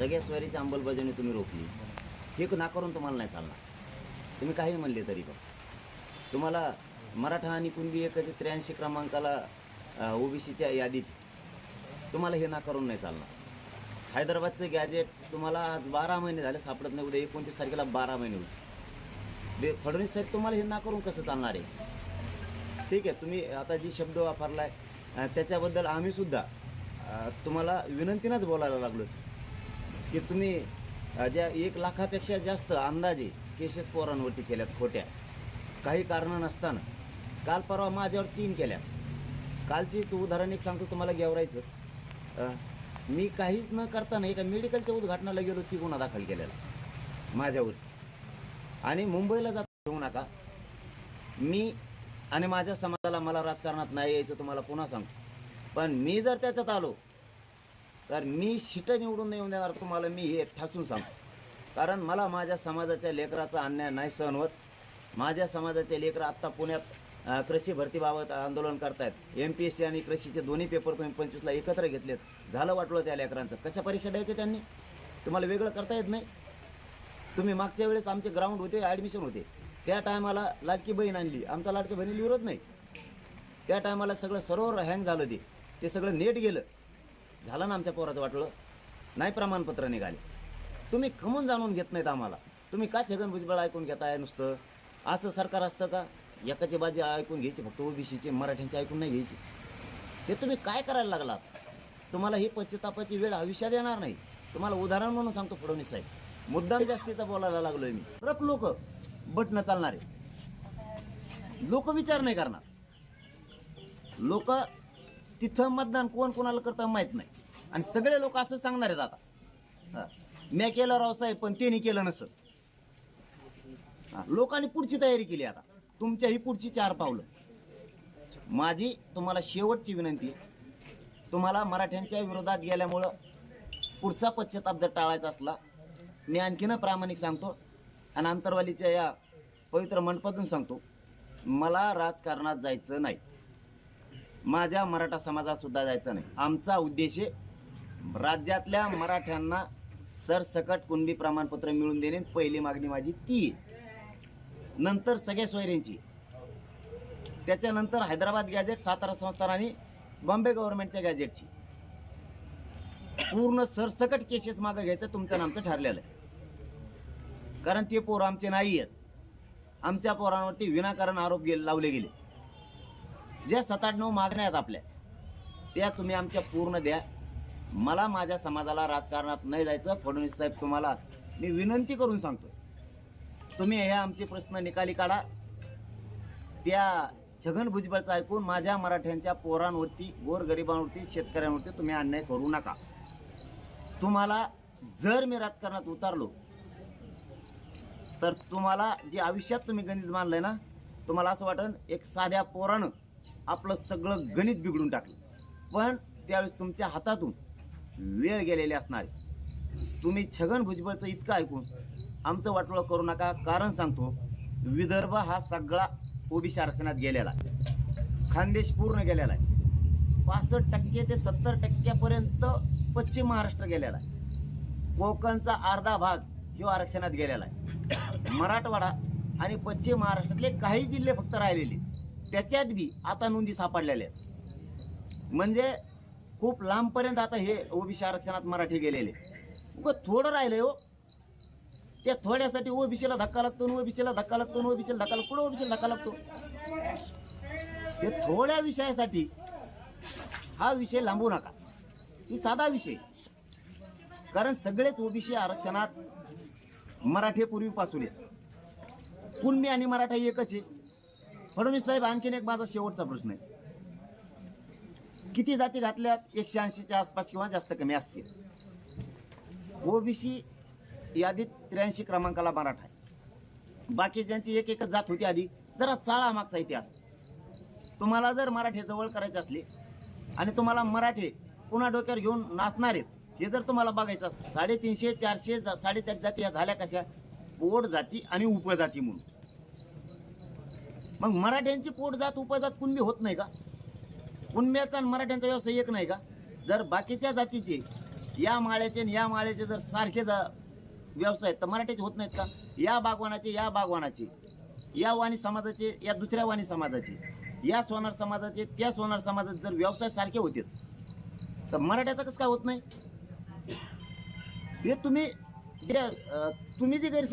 सगळ्या स्वारीची अंमलबजावणी तुम्ही रोखली. हे नाकारून तुम्हाला नाही चालणार. तुम्ही काही म्हणले तरी पण. तुम्हाला मराठा आणि कुणबी एकाच्या त्र्याऐंशी क्रमांकाला ओबीसीच्या यादीत तुम्हाला हे नाकारून नाही चालणार. हैदराबादचं गॅजेट तुम्हाला आज बारा महिने झाले सापडत नाही. उद्या एकोणतीस तारखेला बारा महिने होईल. दे फडणवीस साहेब तुम्हाला हे नाकारून कसं चालणार आहे? ठीक आहे तुम्ही आता जी शब्द वापरला आहे त्याच्याबद्दल आम्हीसुद्धा तुम्हाला विनंतीनंच बोलायला लागलो की तुम्ही ज्या एक लाखापेक्षा जास्त अंदाजे केसेस पोरांवरती केल्यात खोट्या. काही कारणं नसताना. काल परवा माझ्यावर तीन केल्या. कालचीच उदाहरण एक सांगतो तुम्हाला गेवरायचं मी काहीच न करताना एका मेडिकलच्या उद्घाटनाला गेलो ती गुन्हा दाखल केलेला. माझ्यावर. आणि मुंबईला जात घेऊ नका. मी आणि माझ्या समाजाला मला राजकारणात नाही यायचं तुम्हाला पुन्हा सांगतो. पण मी जर त्याच्यात आलो तर मी शिट निवडून नाही येऊन देणार तुम्हाला मी हे ठासून सांगतो. कारण मला माझ्या समाजाच्या लेकराचा अन्याय नाही सहन होत. माझ्या समाजाचे लेकरं आत्ता पुण्यात कृषी भरतीबाबत आंदोलन करतायत. एम पी एस सी आणि कृषीचे दोन्ही पेपर तुम्ही पंचवीसला एकत्र घेतलेत. झालं वाटलं त्या लेकरांचं. कशा परीक्षा द्यायच्या त्यांनी? तुम्हाला वेगळं करता येत नाही. तुम्ही मागच्या वेळेस आमचे ग्राउंड होते ॲडमिशन होते. त्या टायमाला लाडकी बहीण आणली. आमचा लाडकी बहिणीला विरोध नाही. त्या टायमाला सगळं सरोवर हँग झालं ते. ते सगळं नेट गेलं. झालं ना आमच्या पोराचं वाटलं नाही प्रमाणपत्र निघाले. तुम्ही कमून जाणून घेत नाहीत आम्हाला. तुम्ही का छगन भुजबळ ऐकून घेताय नुसतं? असं सरकार असतं का? एकाची बाजी ऐकून घ्यायची फक्त ओबीसीची मराठ्यांची ऐकून नाही घ्यायची. हे तुम्ही काय करायला लागलात? तुम्हाला ही पश्चितापाची वेळ आयुष्यात येणार नाही. तुम्हाला उदाहरण म्हणून सांगतो फडणवीस साहेब. मुद्दाम जास्तीचा बोलायला लागलोय मी. रप लोक बटणं चालणारे. लोक विचार नाही करणार. लोक तिथं मतदान कोण कोणाला करतं माहीत नाही. आणि सगळे लोक असं सांगणार आहेत आता. हा. म्या केलं रावसाहेब पण त्यांनी केलं नसं लोकांनी पुढची तयारी केली आता. तुमच्या ही पुढची चार पावलं. माझी तुम्हाला शेवटची विनंती तुम्हाला मराठ्यांच्या विरोधात गेल्यामुळं पुढचा पश्चाताप जर टाळायचा असला मी आणखीन प्रामाणिक सांगतो आणि अंतरवालीच्या या पवित्र मंडपातून सांगतो मला राजकारणात जायचं नाही. माझ्या मराठा समाजात सुद्धा जायचं नाही. आमचा उद्देश आहे राज्यातल्या मराठ्यांना सरसकट कुणबी प्रमाणपत्र मिळून देणे. पहिली मागणी माझी ती नंतर सगळ्या सोयऱ्यांची. त्याच्यानंतर हैदराबाद गॅजेट सातारा संस्थान आणि बॉम्बे गव्हर्नमेंटच्या गॅजेटची पूर्ण सरसकट केसेस मागं घ्यायचं तुमचं नामचं आमचं ठरलेलं आहे. कारण ते पोरं आमचे नाही आहेत आमच्या पोरांवरती विनाकारण आरोप गेले लावले गेले. ज्या सात आठ नऊ मागण्या आहेत आपल्या त्या तुम्ही आमच्या पूर्ण द्या. मला माझ्या समाजाला राजकारणात नाही जायचं. फडणवीस साहेब तुम्हाला मी विनंती करून सांगतो तुम्ही हे आमचे प्रश्न निकाली काढा. त्या छगन भुजबळचं ऐकून माझ्या मराठ्यांच्या पोरांवरती गोरगरिबांवरती शेतकऱ्यांवरती तुम्ही अन्याय करू नका. तुम्हाला जर मी राजकारणात उतारलो तर तुम्हाला जे आयुष्यात तुम्ही गणित मानलंय ना तुम्हाला असं वाटन एक साध्या पोरानं आपलं सगळं गणित बिघडून टाकलं. पण त्यावेळेस तुमच्या हातातून वेळ गेलेली असणार आहे. तुम्ही छगन भुजबळचं इतकं ऐकून आमचं वाटोळं करू नका कारण सांगतो विदर्भ हा सगळा ओबीसी आरक्षणात गेलेला आहे. खानदेश पूर्ण गेलेला आहे. पासष्ट टक्के ते सत्तर टक्क्यापर्यंत पश्चिम महाराष्ट्र गेलेला आहे. कोकणचा अर्धा भाग ह्यो आरक्षणात गेलेला आहे. मराठवाडा आणि पश्चिम महाराष्ट्रातले काही जिल्हे फक्त राहिलेले. त्याच्यात बी आता नोंदी सापडलेल्या आहेत. म्हणजे खूप लांबपर्यंत आता हे ओबीसी आरक्षणात मराठी गेलेले उगं थोडं राहिलंय हो. त्या थोड्यासाठी ओबीसीला धक्का लागतो ओबीसीला धक्का लागतो ओबीसीला धक्का लागतो. कुठं ओबीसीला धक्का लागतो? हे थोड्या विषयासाठी हा विषय लांबू नका. ही साधा विषय. कारण सगळेच ओबीसी आरक्षणात मराठी पूर्वीपासून आहेत. कुणबी आणि मराठा एकच आहे. फडणवीस साहेब आणखीन एक माझा शेवटचा प्रश्न आहे. किती जाती घातल्यात? एकशे ऐंशीच्या आसपास किंवा जास्त कमी असतील? ओबीसी यादीत त्र्याऐंशी क्रमांकाला मराठा आहे. बाकीच्यांची एक एकच जात होती आधी जरा चाळा मागचा इतिहास. तुम्हाला जर मराठी जवळ करायचे असले आणि तुम्हाला मराठी पुन्हा डोक्यावर घेऊन नाचणार आहेत हे जर तुम्हाला बघायचं असतं. साडेतीनशे चारशे जा- साडेचारशे जाती या झाल्या कशा? पोट जाती आणि उपजाती म्हणून. मग मराठ्यांची पोट जात उपजात कुणबी होत नाही का? कुणब्याचा आणि मराठ्यांचा व्यवसाय एक नाही का? जर बाकीच्या जातीचे या माळ्याचे आणि या माळ्याचे जर सारखे जा व्यवसाय आहेत, तर मराठ्याचे होत नाहीत का? या बागवानाचे या बागवानाचे. या वाणी समाजाचे या दुसऱ्या वाणी समाजाचे. या सोनार समाजाचे त्या सोनार समाजाचे जर व्यवसाय सारखे होते तर मराठ्याचं कसं काय होत नाही? हे तुम्ही जे तुम्ही जे गैरसमज